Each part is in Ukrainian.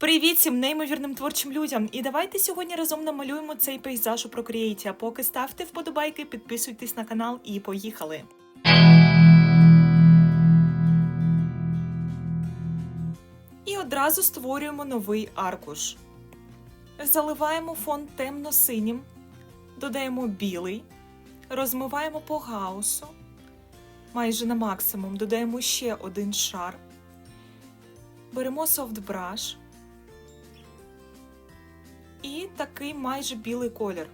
Привіт всім неймовірним творчим людям! І давайте сьогодні разом намалюємо цей пейзаж у Procreate. А поки ставте вподобайки, підписуйтесь на канал і поїхали! І одразу створюємо новий аркуш. Заливаємо фон темно-синім, додаємо білий, розмиваємо по гаусу, майже на максимум, додаємо ще один шар. Беремо софт браш і такий майже білий колір.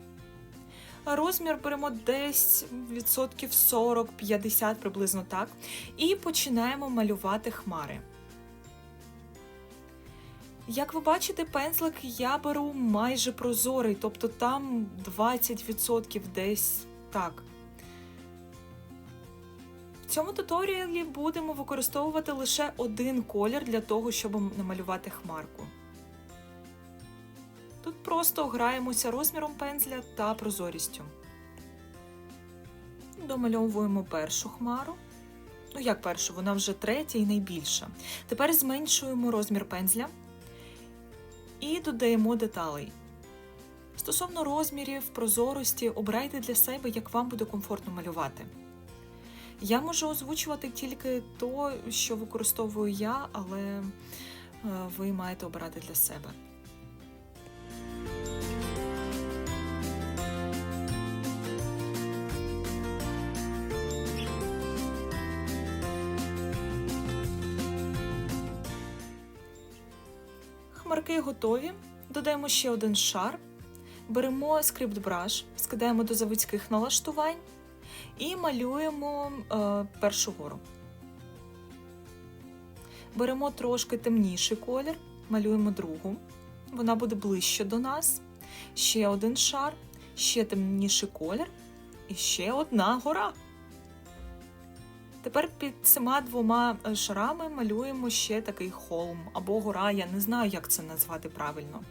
Розмір беремо десь відсотків 40-50 приблизно так. І починаємо малювати хмари. Як ви бачите, пензлик я беру майже прозорий, тобто там 20% десь так. В цьому туторіалі будемо використовувати лише один колір для того, щоб намалювати хмарку. Тут просто граємося розміром пензля та прозорістю. Домальовуємо першу хмару. Ну, як першу, вона вже третя і найбільша. Тепер зменшуємо розмір пензля і додаємо деталей. Стосовно розмірів, прозорості, обирайте для себе, як вам буде комфортно малювати. Я можу озвучувати тільки то, що використовую я, але е, ви маєте обирати для себе. Хмарки готові. Додаємо ще один шар. Беремо скрипт браш, скидаємо до заводських налаштувань і малюємо е, першу гору. Беремо трошки темніший колір, малюємо другу. Вона буде ближче до нас. Ще один шар, ще темніший колір і ще одна гора. Тепер під цими двома е, шарами малюємо ще такий холм або гора, я не знаю, як це назвати правильно.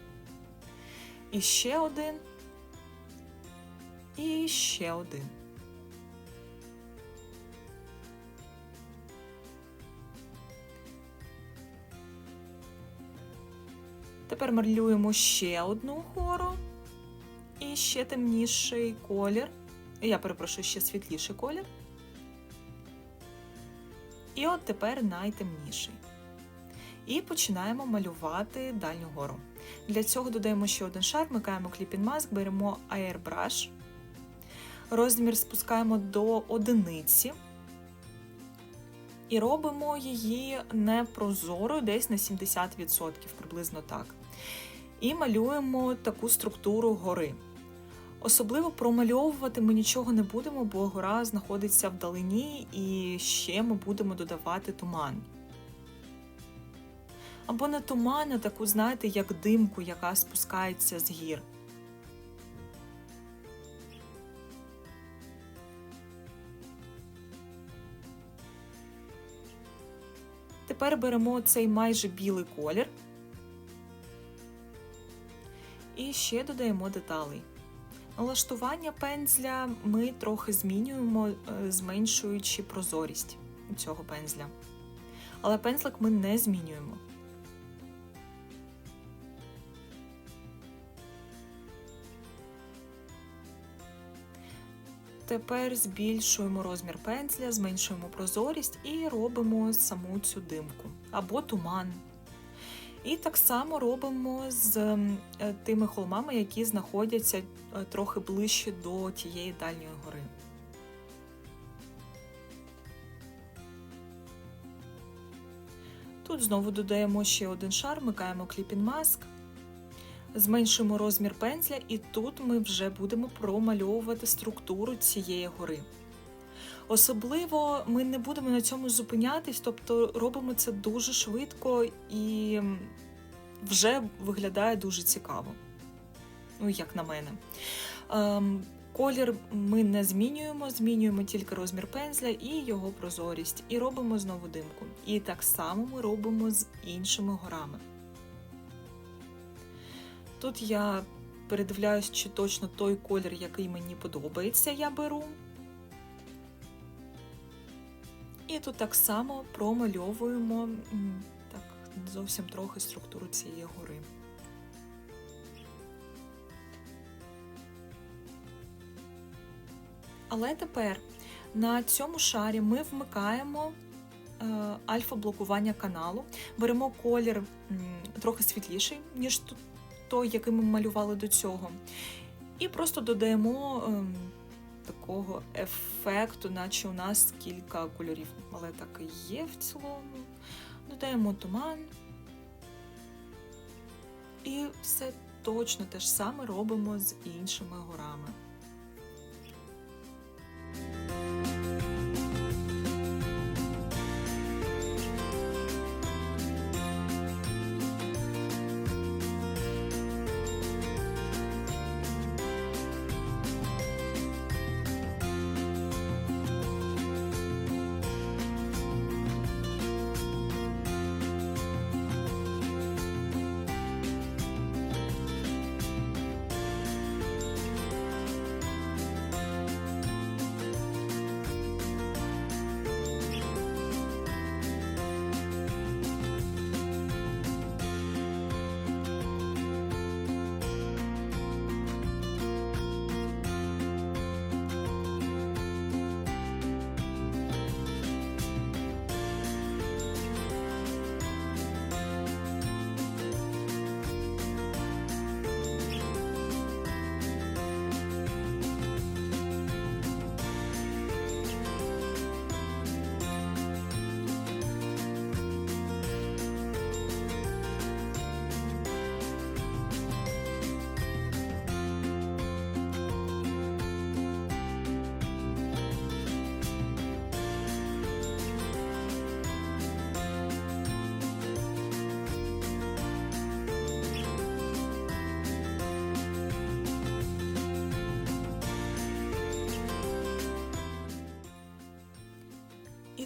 І ще один. І ще один. Тепер малюємо ще одну гору і ще темніший колір. Я перепрошую, ще світліший колір. І от тепер найтемніший. І починаємо малювати дальню гору. Для цього додаємо ще один шар, вмикаємо Clipping Mask, беремо Airbrush, розмір спускаємо до одиниці і робимо її непрозорою, десь на 70%, приблизно так. І малюємо таку структуру гори. Особливо промальовувати ми нічого не будемо, бо гора знаходиться вдалині, і ще ми будемо додавати туман. Або не туман, а таку, знаєте, як димку, яка спускається з гір. Тепер беремо цей майже білий колір і ще додаємо деталей. Налаштування пензля ми трохи змінюємо, е, зменшуючи прозорість цього пензля. Але пензлик ми не змінюємо. Тепер збільшуємо розмір пензля, зменшуємо прозорість і робимо саму цю димку або туман. І так само робимо з е, тими холмами, які знаходяться е, трохи ближче до тієї дальньої гори. Тут знову додаємо ще один шар, Clipping Mask, зменшуємо розмір пензля, і тут ми вже будемо промальовувати структуру цієї гори. Особливо ми не будемо на цьому зупинятись, тобто робимо це дуже швидко і вже виглядає дуже цікаво. Ну, як на мене. Ем, колір ми не змінюємо, змінюємо тільки розмір пензля і його прозорість. І робимо знову димку. І так само ми робимо з іншими горами. Тут я передивляюсь, чи точно той колір, який мені подобається, я беру. І тут так само промальовуємо зовсім трохи структуру цієї гори. Але тепер на цьому шарі ми вмикаємо е, альфа-блокування каналу, беремо колір трохи світліший, ніж той, який ми малювали до цього. І просто додаємо ем, такого ефекту, наче у нас кілька кольорів. Але так і є в цілому. Додаємо туман. І все точно те ж саме робимо з іншими горами.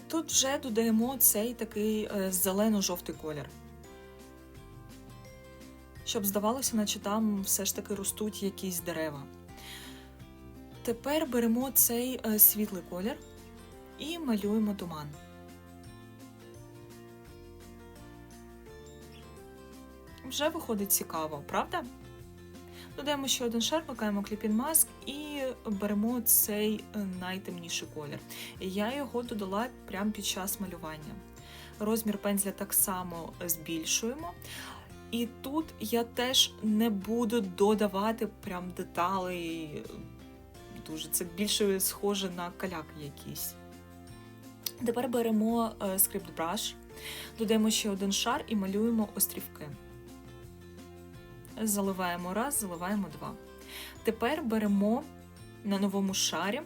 Тут вже додаємо цей такий е, зелено-жовтий колір. Щоб здавалося, наче там все ж таки ростуть якісь дерева. Тепер беремо цей е, світлий колір і малюємо туман. Вже виходить цікаво, правда? Додаємо ще один шар, вмикаємо кліпін маск і беремо цей е, найтемніший колір. Я його додала прямо під час малювання. Розмір пензля так само збільшуємо. І тут я теж не буду додавати прям деталей. Дуже це більше схоже на каляк якийсь. Тепер беремо е, Script Brush, додаємо ще один шар і малюємо острівки. Заливаємо раз, заливаємо два. Тепер беремо на новому шарі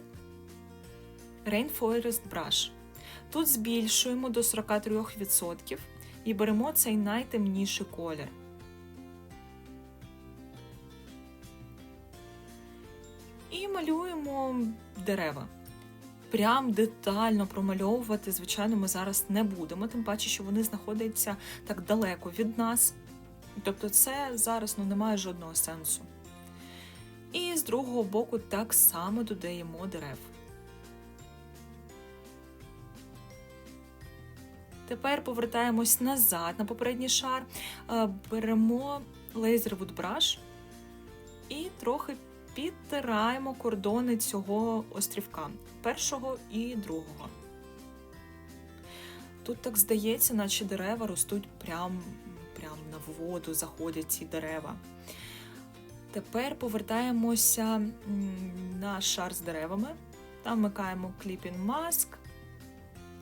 Rainforest Brush. Тут збільшуємо до 43% і беремо цей найтемніший колір. І малюємо дерева. Прям детально промальовувати, звичайно, ми зараз не будемо, тим паче, що вони знаходяться так далеко від нас. Тобто це зараз ну, має жодного сенсу. І з другого боку так само додаємо дерев. Тепер повертаємось назад на попередній шар, е, беремо Laser Wood і трохи підтираємо кордони цього острівка першого і другого. Тут так здається, наче дерева ростуть прямо прям на воду, заходять ці дерева. Тепер повертаємося на шар з деревами, там вмикаємо Clipping Mask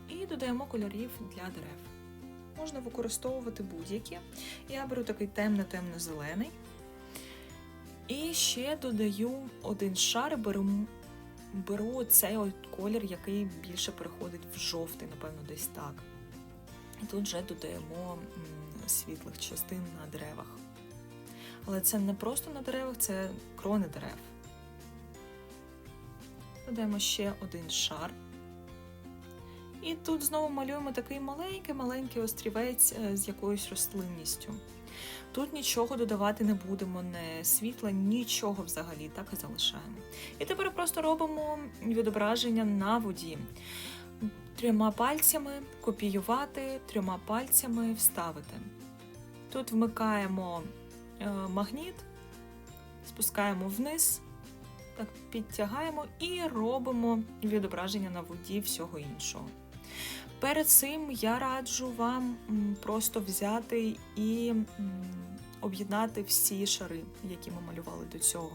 і додаємо кольорів для дерев. Можна використовувати будь-які. Я беру такий темно-темно-зелений. І ще додаю один шар, беру, беру цей колір, який більше переходить в жовтий, напевно, десь так. І тут вже додаємо світлих частин на деревах. Але це не просто на деревах, це крони дерев. Додаємо ще один шар. І тут знову малюємо такий маленький-маленький острівець з якоюсь рослинністю. Тут нічого додавати не будемо, не світла, нічого взагалі, так і залишаємо. І тепер просто робимо відображення на воді. Трьома пальцями копіювати, трьома пальцями вставити. Тут вмикаємо е, магніт, спускаємо вниз, так підтягаємо і робимо відображення на воді всього іншого. Перед цим я раджу вам просто взяти і об'єднати всі шари, які ми малювали до цього.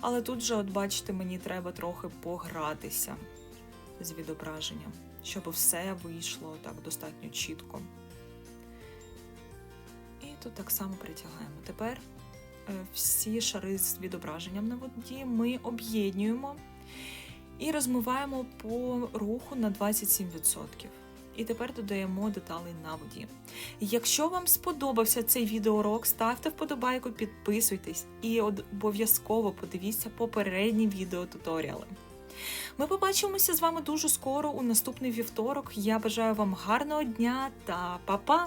Але тут же, от бачите, мені треба трохи погратися з відображенням, щоб все вийшло так достатньо чітко. І тут так само притягаємо. Тепер е, всі шари з відображенням на воді ми об'єднуємо і розмиваємо по руху на 27%. І тепер додаємо деталі на воді. Якщо вам сподобався цей відеоурок, ставте вподобайку, підписуйтесь і обов'язково подивіться попередні відеотуторіали. Ми побачимося з вами дуже скоро у наступний вівторок. Я бажаю вам гарного дня та па-па!